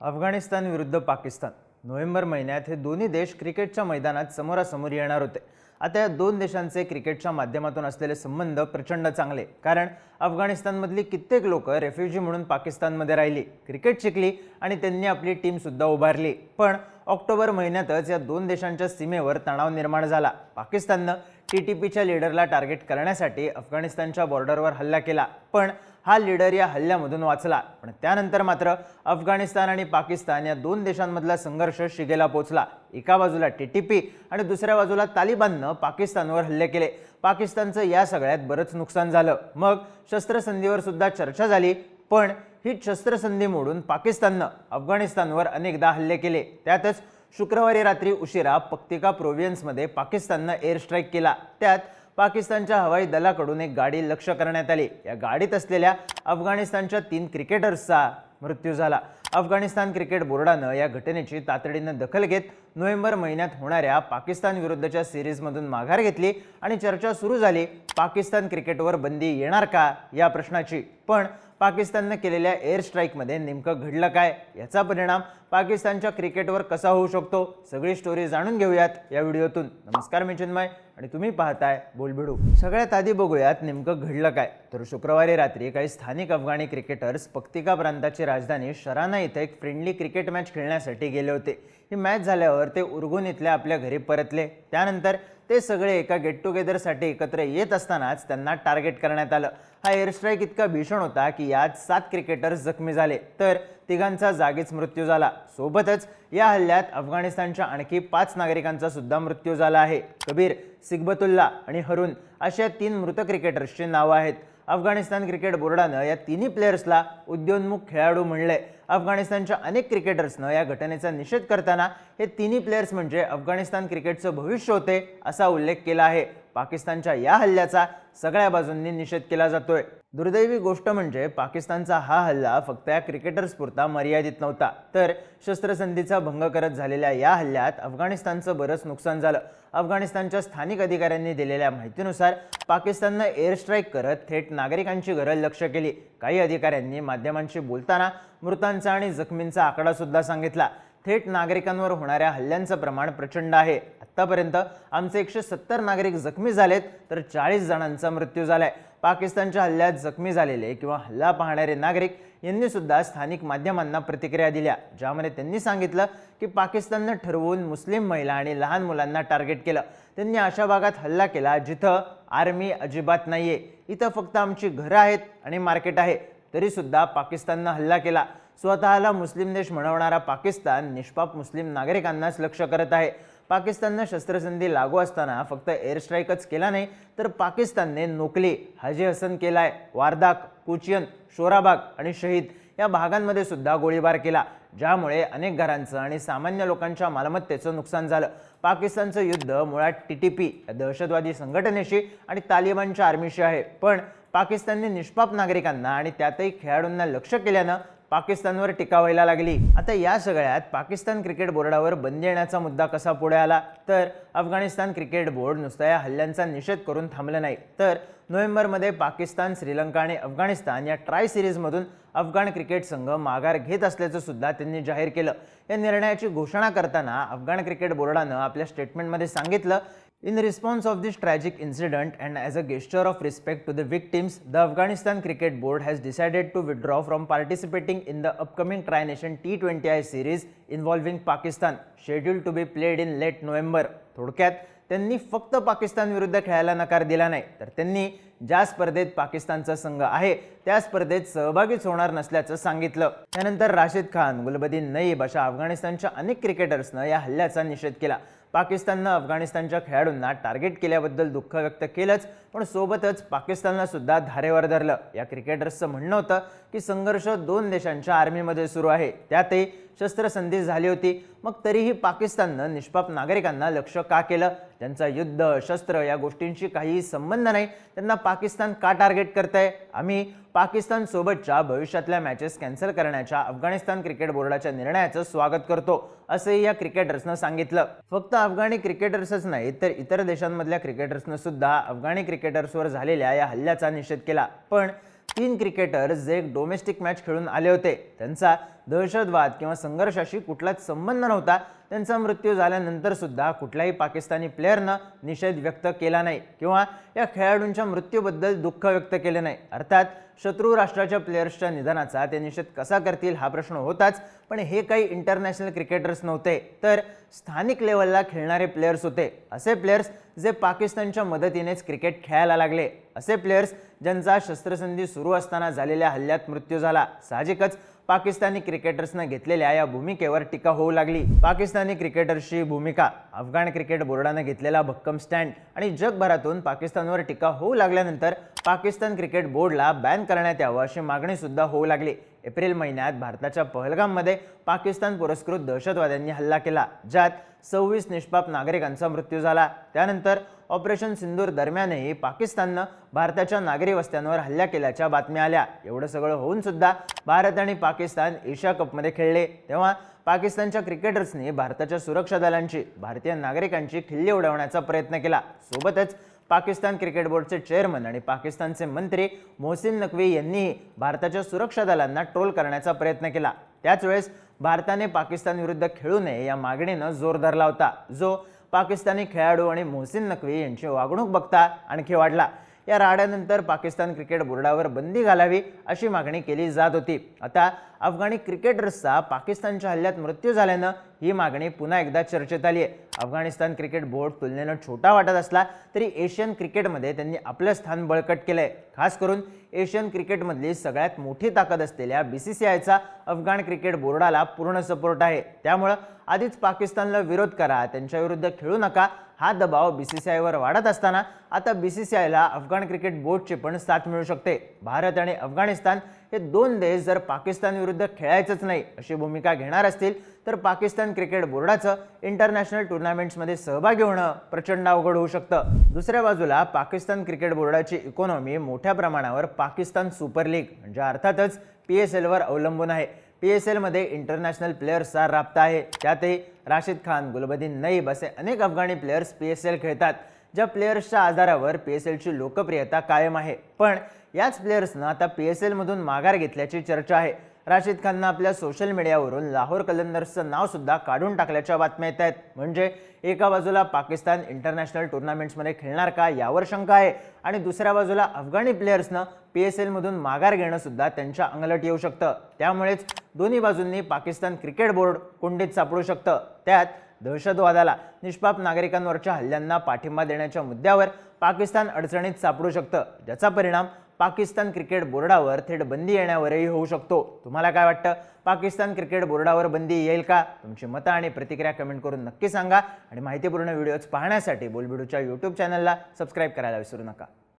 अफगाणिस्तान विरुद्ध पाकिस्तान. नोव्हेंबर महिन्यात हे दोन्ही देश क्रिकेटच्या मैदानात समोरासमोर येणार होते. आता या दोन देशांचे क्रिकेटच्या माध्यमातून असलेले संबंध प्रचंड चांगले. कारण अफगाणिस्तानमधली कित्येक लोक रेफ्युजी म्हणून पाकिस्तानमध्ये राहिली. क्रिकेट शिकली आणि त्यांनी आपली टीमसुद्धा उभारली. पण ऑक्टोबर महिन्यातच या दोन देशांच्या सीमेवर तणाव निर्माण झाला. पाकिस्ताननं टी टी पीच्या लिडरला टार्गेट करण्यासाठी अफगाणिस्तानच्या बॉर्डरवर हल्ला केला. पण हा लीडर या हल्ल्यामधून वाचला. पण त्यानंतर मात्र अफगाणिस्तान आणि पाकिस्तान या दोन देशांमधला संघर्ष शिगेला पोचला. एका बाजूला टी टी पी आणि दुसऱ्या बाजूला तालिबाननं पाकिस्तानवर हल्ले केले. पाकिस्तानचं या सगळ्यात बरंच नुकसान झालं. मग शस्त्रसंधीवर सुद्धा चर्चा झाली पण ही शस्त्रसंधी मोडून पाकिस्ताननं अफगाणिस्तानवर अनेकदा हल्ले केले. त्यातच शुक्रवारी रात्री उशिरा पक्तिका प्रोव्हियन्समध्ये पाकिस्ताननं एअर स्ट्राईक केला. त्यात पाकिस्तानच्या हवाई दलाकडून एक गाडी लक्ष्य करण्यात आली. या गाडीत असलेल्या अफगाणिस्तानच्या तीन क्रिकेटर्सचा मृत्यू झाला. अफगाणिस्तान क्रिकेट बोर्डानं या घटनेची तातडीनं दखल घेत नोव्हेंबर महिन्यात होणाऱ्या पाकिस्तान विरुद्धच्या सिरीजमधून माघार घेतली आणि चर्चा सुरू झाली पाकिस्तान क्रिकेटवर बंदी येणार का या प्रश्नाची. पण पाकिस्ताननं केलेल्या एअर स्ट्राईकमध्ये नेमकं घडलं काय याचा परिणाम पाकिस्तानच्या क्रिकेटवर कसा होऊ शकतो सगळी स्टोरी जाणून घेऊयात या व्हिडिओतून. नमस्कार मी चिन्मय आणि तुम्ही पाहताय बोलबिडू. सगळ्यात आधी बघूयात नेमकं घडलं काय. तर शुक्रवारी रात्री काही स्थानिक अफगाणी क्रिकेटर्स पक्तिका प्रांताची राजधानी शराना इथे एक फ्रेंडली क्रिकेट मॅच खेळण्यासाठी गेले होते. ही मॅच झाल्यावर ते उर्गुन इथल्या आपल्या घरी परतले. त्यानंतर ते सगळे एका गेट टुगेदरसाठी एकत्र येत असतानाच त्यांना टार्गेट करण्यात आलं. हा एअर स्ट्राईक इतका भीषण होता की यात सात क्रिकेटर्स जखमी झाले तर तिघांचा जागीच मृत्यू झाला. सोबतच या हल्ल्यात अफगाणिस्तानच्या आणखी पाच नागरिकांचा सुद्धा मृत्यू झाला आहे. कबीर सिगबतुल्ला आणि हरुन अशा तीन मृत क्रिकेटर्सची नावं आहेत. अफगाणिस्तान क्रिकेट बोर्डानं या तिन्ही प्लेयर्सला उद्योन्मुख खेळाडू म्हणलंय. अफगाणिस्तानच्या अनेक क्रिकेटर्सनं या घटनेचा निषेध करताना हे तिन्ही प्लेयर्स म्हणजे अफगाणिस्तान क्रिकेटचं भविष्य होते असा उल्लेख केला आहे. पाकिस्तानच्या या हल्ल्याचा सगळ्या बाजूंनी निषेध केला जातोय. दुर्दैवी गोष्ट म्हणजे पाकिस्तानचा हा हल्ला फक्त या क्रिकेटर्सपुरता मर्यादित नव्हता. तर शस्त्रसंधीचा भंग करत झालेल्या या हल्ल्यात अफगाणिस्तानचं बरंच नुकसान झालं. अफगाणिस्तानच्या स्थानिक अधिकाऱ्यांनी दिलेल्या माहितीनुसार पाकिस्ताननं एअर स्ट्राईक करत थेट नागरिकांची गरज लक्ष केली. काही अधिकाऱ्यांनी माध्यमांशी बोलताना मृतांचा आणि जखमींचा आकडा सुद्धा सांगितला. थेट नागरिकांवर होणाऱ्या हल्ल्यांचं प्रमाण प्रचंड आहे. आतापर्यंत आमचे एकशे सत्तर नागरिक जखमी झालेत तर चाळीस जणांचा मृत्यू झालाय. पाकिस्तानच्या हल्ल्यात जखमी झालेले किंवा हल्ला पाहणारे नागरिक यांनी सुद्धा स्थानिक माध्यमांना प्रतिक्रिया दिल्या ज्यामध्ये त्यांनी सांगितलं की पाकिस्ताननं ठरवून मुस्लिम महिला आणि लहान मुलांना टार्गेट केलं. त्यांनी अशा भागात हल्ला केला जिथं आर्मी अजिबात नाहीये. इथं फक्त आमची घरं आहेत आणि मार्केट आहे. तरीसुद्धा पाकिस्ताननं हल्ला केला. स्वतःला मुस्लिम देश म्हणवणारा पाकिस्तान निष्पाप मुस्लिम नागरिकांनाच लक्ष करत आहे. पाकिस्ताननं शस्त्रसंधी लागू असताना फक्त एअर स्ट्राईकच केला नाही तर पाकिस्तानने नोकली हाजी हसन केलाय वारदाक कुचियन शोराबाग आणि शहीद या भागांमध्ये सुद्धा गोळीबार केला. ज्यामुळे अनेक घरांचं आणि सामान्य लोकांच्या मालमत्तेचं नुकसान झालं. पाकिस्तानचं युद्ध मुळात टी टी पी या दहशतवादी संघटनेशी आणि तालिबानच्या आर्मीशी आहे. पण पाकिस्तानने निष्पाप नागरिकांना आणि त्यातही खेळाडूंना लक्ष केल्यानं पाकिस्तानवर टीका व्हायला लागली. आता या सगळ्यात पाकिस्तान क्रिकेट बोर्डावर बंदी येण्याचा मुद्दा कसा पुढे आला? तर अफगाणिस्तान क्रिकेट बोर्ड नुसता या हल्ल्यांचा निषेध करून थांबलं नाही. तर नोव्हेंबरमध्ये पाकिस्तान श्रीलंका आणि अफगाणिस्तान या ट्राय सिरीजमधून अफगाण क्रिकेट संघ माघार घेत असल्याचं सुद्धा त्यांनी जाहीर केलं. या निर्णयाची घोषणा करताना अफगाण क्रिकेट बोर्डानं आपल्या स्टेटमेंटमध्ये सांगितलं in response of this tragic incident and as a gesture of respect to the victims the Afghanistan cricket board has decided to withdraw from participating in the upcoming tri nation T twenty I series involving Pakistan schedule to be played in late November. थोडक्यात त्यांनी फक्त पाकिस्तानविरुद्ध खेळायला नकार दिला नाही. तर त्यांनी ज्या स्पर्धेत पाकिस्तानचा संघ आहे त्या स्पर्धेत सहभागीच होणार नसल्याचं सांगितलं. त्यानंतर राशिद खान गुलबदीन नईब अशा अफगाणिस्तानच्या अनेक क्रिकेटर्सनं या हल्ल्याचा निषेध केला. पाकिस्ताननं अफगाणिस्तानच्या खेळाडूंना टार्गेट केल्याबद्दल दुःख व्यक्त केलंच पण सोबतच पाकिस्तानला सुद्धा धारेवर धरलं. या क्रिकेटर्सचं म्हणणं होतं की संघर्ष दोन देशांच्या आर्मीमध्ये सुरू आहे. त्यातही शस्त्रसंधी झाली होती. मग तरीही पाकिस्ताननं निष्पाप नागरिकांना लक्ष का केलं? त्यांचा युद्ध शस्त्र या गोष्टींशी काहीही संबंध नाही. त्यांना पाकिस्तान का टार्गेट करतंय? आम्ही पाकिस्तानसोबतच्या भविष्यातल्या मॅचेस कॅन्सल करण्याच्या अफगाणिस्तान क्रिकेट बोर्डाच्या निर्णयाचं स्वागत करतो असंही या क्रिकेटर्सनं सांगितलं. फक्त अफगाणी क्रिकेटर्सच नाही तर इतर देशांमधल्या क्रिकेटर्सनं सुद्धा अफगाणी क्रिकेटर्सवर झालेल्या या हल्ल्याचा निषेध केला. पण तीन क्रिकेटर्स जे एक डोमेस्टिक मॅच खेळून आले होते. त्यांचा दहशतवाद किंवा संघर्षाशी कुठलाच संबंध नव्हता. त्यांचा मृत्यू झाल्यानंतर सुद्धा कुठल्याही पाकिस्तानी प्लेअरनं निषेध व्यक्त केला नाही किंवा या खेळाडूंच्या मृत्यूबद्दल दुःख व्यक्त केले नाही. अर्थात शत्रू राष्ट्राच्या प्लेयर्सच्या निधनाचा ते निषेध कसा करतील हा प्रश्न होताच पण हे काही इंटरनॅशनल क्रिकेटर्स नव्हते तर स्थानिक लेवलला खेळणारे प्लेयर्स होते. असे प्लेयर्स जे पाकिस्तानच्या मदतीनेच क्रिकेट खेळायला लागले. असे प्लेयर्स ज्यांचा शस्त्रसंधी सुरू असताना झालेल्या हल्ल्यात मृत्यू झाला. साहजिकच पाकिस्तानी क्रिकेटर्सनं घेतलेल्या या भूमिकेवर टीका होऊ लागली. पाकिस्तानी क्रिकेटर्सची भूमिका अफगाण क्रिकेट बोर्डानं घेतलेला भक्कम स्टँड आणि जगभरातून पाकिस्तानवर टीका होऊ लागल्यानंतर पाकिस्तान क्रिकेट बोर्डला बॅन करण्यात यावं अशी मागणी सुद्धा होऊ लागली. एप्रिल महिन्यात भारताच्या पहलगाममध्ये पाकिस्तान पुरस्कृत दहशतवाद्यांनी हल्ला केला ज्यात सव्वीस निष्पाप नागरिकांचा मृत्यू झाला. त्यानंतर ऑपरेशन सिंदूर दरम्यानही पाकिस्ताननं भारताच्या नागरी वस्त्यांवर हल्ला केल्याच्या बातम्या आल्या. एवढं सगळं होऊन सुद्धा भारत आणि पाकिस्तान एशिया कपमध्ये खेळले. तेव्हा पाकिस्तानच्या क्रिकेटर्सनी भारताच्या सुरक्षा दलांची भारतीय नागरिकांची खिल्ली उडवण्याचा प्रयत्न केला. सोबतच पाकिस्तान क्रिकेट बोर्डचे चेअरमन आणि पाकिस्तानचे मंत्री मोहसिन नकवी यांनीही भारताच्या सुरक्षा दलांना ट्रोल करण्याचा प्रयत्न केला. त्याच वेळेस भारताने पाकिस्तान विरुद्ध खेळू नये या मागणीनं जोर धरला होता. जो पाकिस्तानी खेळाडू आणि मोहसिन नकवी यांची वागणूक बघता आणखी वाढला. या राड्यानंतर पाकिस्तान क्रिकेट बोर्डावर बंदी घालावी अशी मागणी केली जात होती. आता अफगाणी क्रिकेटर्सचा पाकिस्तानच्या हल्ल्यात मृत्यू झाल्यानं ही मागणी पुन्हा एकदा चर्चेत आली आहे. अफगाणिस्तान क्रिकेट बोर्ड तुलनेनं छोटा वाटत असला तरी एशियन क्रिकेटमध्ये त्यांनी आपलं स्थान बळकट केलं आहे खास करून एशियन क्रिकेटमधली सगळ्यात मोठी ताकद असलेल्या बी सी सी आयचा अफगाण क्रिकेट बोर्डाला पूर्ण सपोर्ट आहे. त्यामुळं आधीच पाकिस्तानला विरोध करा त्यांच्याविरुद्ध खेळू नका हा दबाव बी सी सी आयवर वाढत असताना आता बी सी सी आयला अफगाण क्रिकेट बोर्डची पण साथ मिळू शकते. भारत आणि अफगाणिस्तान हे दोन देश जर पाकिस्तान विरुद्ध खेळायचंच नाही अशी भूमिका घेणार असतील तर पाकिस्तान क्रिकेट बोर्डाचं इंटरनॅशनल टुर्नामेंट्समध्ये सहभागी होणं प्रचंड अवघड होऊ शकतं. दुसऱ्या बाजूला पाकिस्तान क्रिकेट बोर्डाची इकॉनॉमी मोठ्या प्रमाणावर पाकिस्तान सुपर लीग म्हणजे अर्थातच पी एस एलवर अवलंबून आहे. पी एस एलमध्ये इंटरनॅशनल प्लेयर्सचा राबता आहे. त्यातही राशिद खान गुलबदीन नईब असे अनेक अफगाणी प्लेयर्स पी एस एल खेळतात. ज्या प्लेयर्सच्या आधारावर पी एस एलची लोकप्रियता कायम आहे. पण याच प्लेयर्सनं आता पी एस एलमधून माघार घेतल्याची चर्चा आहे. राशिद खाननं आपल्या सोशल मीडियावरून लाहोर कलंदर्सचं नावसुद्धा काढून टाकल्याच्या बातम्या येत आहेत. म्हणजे एका बाजूला पाकिस्तान इंटरनॅशनल टुर्नामेंट्समध्ये खेळणार का यावर शंका आहे आणि दुसऱ्या बाजूला अफगाणी प्लेयर्सनं पी एस एलमधून माघार घेणं सुद्धा त्यांच्या अंगलट येऊ शकतं. त्यामुळेच दोन्ही बाजूंनी पाकिस्तान क्रिकेट बोर्ड कोंडीत सापडू शकतं. त्यात दहशतवादाला निष्पाप नागरिकांवरच्या हल्ल्यांना पाठिंबा देण्याच्या मुद्द्यावर पाकिस्तान अडचणीत सापडू शकतं. ज्याचा परिणाम पाकिस्तान क्रिकेट बोर्डावर थेट बंदी येण्यावरही होऊ शकतो. तुम्हाला काय वाटतं? पाकिस्तान क्रिकेट बोर्डावर बंदी येईल का? तुमची मतं आणि प्रतिक्रिया कमेंट करून नक्की सांगा. आणि माहितीपूर्ण व्हिडिओज पाहण्यासाठी बोलबिडूच्या यूट्यूब चॅनलला सबस्क्राईब करायला विसरू नका.